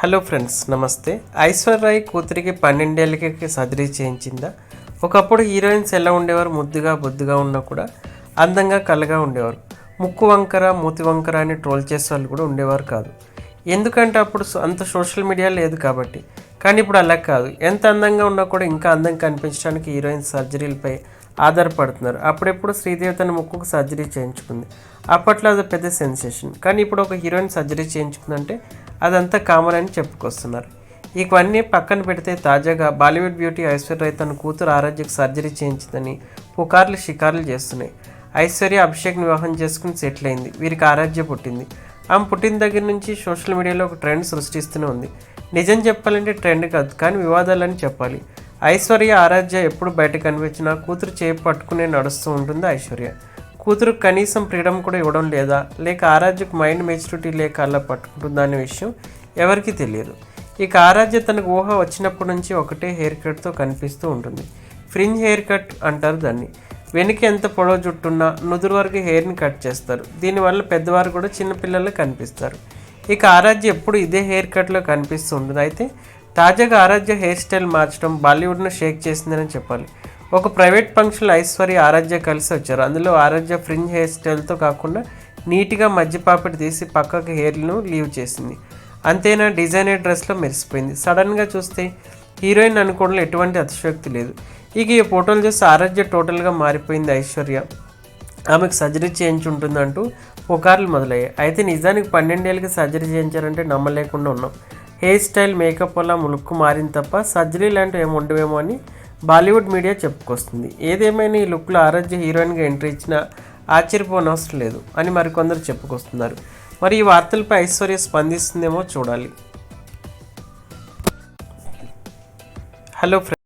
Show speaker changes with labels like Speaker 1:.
Speaker 1: Hello friends నమస్తే. ఐశ్వర్య కూతురికి పన్నెండేళ్ళకి surgery చేయించిందా? ఒకప్పుడు హీరోయిన్స్ ఎలా ఉండేవారు? ముద్దుగా బొద్దుగా ఉన్నా కూడా అందంగా కళ్ళగా ఉండేవారు. ముక్కు వంకర మూతి వంకర అని ట్రోల్ చేసే వాళ్ళు కూడా ఉండేవారు కాదు. ఎందుకంటే అప్పుడు అంత సోషల్ మీడియా లేదు కాబట్టి. కానీ ఇప్పుడు అలా కాదు. ఎంత అందంగా ఉన్నా కూడా ఇంకా అందంగా కనిపించడానికి హీరోయిన్ సర్జరీలపై ఆధారపడుతున్నారు. అప్పుడెప్పుడు శ్రీదేవి తన ముక్కుకు సర్జరీ చేయించుకుంది. అప్పట్లో అది పెద్ద సెన్సేషన్. కానీ ఇప్పుడు ఒక హీరోయిన్ సర్జరీ చేయించుకుందంటే అదంతా కామన్ అని చెప్పుకొస్తున్నారు. ఇవన్నీ పక్కన పెడితే తాజాగా బాలీవుడ్ బ్యూటీ ఐశ్వర్య తన కూతురు ఆరాధ్యకు సర్జరీ చేయించిందని పుకార్లు షికార్లు చేస్తున్నాయి. ఐశ్వర్య అభిషేక్ వివాహం చేసుకుని సెటిల్ అయింది. వీరికి ఆరాధ్య పుట్టింది. ఆమె పుట్టిన దగ్గర నుంచి సోషల్ మీడియాలో ఒక ట్రెండ్ సృష్టిస్తూనే ఉంది. నిజం చెప్పాలంటే ట్రెండ్ కాదు కానీ వివాదాలని చెప్పాలి. ఐశ్వర్య ఆరాధ్య ఎప్పుడు బయట కనిపించినా కూతురు చేయి పట్టుకునే నడుస్తూ ఉంటుంది ఐశ్వర్య. కూతురు కనీసం ఫ్రీడమ్ కూడా ఇవ్వడం లేదా లేక ఆరాధ్యకు మైండ్ మెచ్యూరిటీ లేక అలా పట్టుకుంటుందా అనే విషయం ఎవరికీ తెలియదు. ఇక ఆరాధ్య తనకు ఊహ వచ్చినప్పటి నుంచి ఒకటే హెయిర్ కట్తో కనిపిస్తూ ఉంటుంది. ఫ్రింజ్ హెయిర్ కట్ అంటారు దాన్ని. వెనుక ఎంత పొడవు జుట్టున్నా నుదురు వరకు హెయిర్ని కట్ చేస్తారు. దీనివల్ల పెద్దవారు కూడా చిన్నపిల్లలు కనిపిస్తారు. ఇక ఆరాధ్య ఎప్పుడు ఇదే హెయిర్ కట్లో కనిపిస్తూ ఉంటుంది. అయితే తాజాగా ఆరాధ్య హెయిర్ స్టైల్ మార్చడం బాలీవుడ్ను షేక్ చేసిందని చెప్పాలి. ఒక ప్రైవేట్ ఫంక్షన్లో ఐశ్వర్య ఆరాధ్య కలిసి వచ్చారు. అందులో ఆరాధ్య ఫ్రింజ్ హెయిర్ స్టైల్తో కాకుండా నీట్గా మధ్య పాపటి తీసి పక్కకు హెయిర్ను లీవ్ చేసింది. అంతేనా? డిజైనర్ డ్రెస్లో మెరిసిపోయింది. సడన్గా చూస్తే హీరోయిన్ అనుకోవడంలో ఎటువంటి అతిశయోక్తి లేదు. ఇక ఈ ఫోటోలు చూస్తే ఆరాధ్య టోటల్గా మారిపోయింది ఐశ్వర్య. ఆమెకు సర్జరీ చేయించుంటుందంటూ పుకార్లు మొదలయ్యాయి. అయితే నిజానికి పన్నెండేళ్ళకి సర్జరీ చేయించారంటే నమ్మలేకుండా ఉన్నాం. హెయిర్ స్టైల్ మేకప్ వల్ల ములుక్కు మారింది తప్ప సర్జరీ లాంటివి ఏమి ఉండవేమో అని బాలీవుడ్ మీడియా చెప్పుకొస్తుంది. ఏదేమైనా ఈ లుక్లో ఆరాధ్య హీరోయిన్గా ఎంట్రీ ఇచ్చినా ఆశ్చర్యపోనవసరం లేదు అని మరికొందరు చెప్పుకొస్తున్నారు. మరి ఈ వార్తలపై ఐశ్వర్య స్పందిస్తుందేమో చూడాలి. Hello friends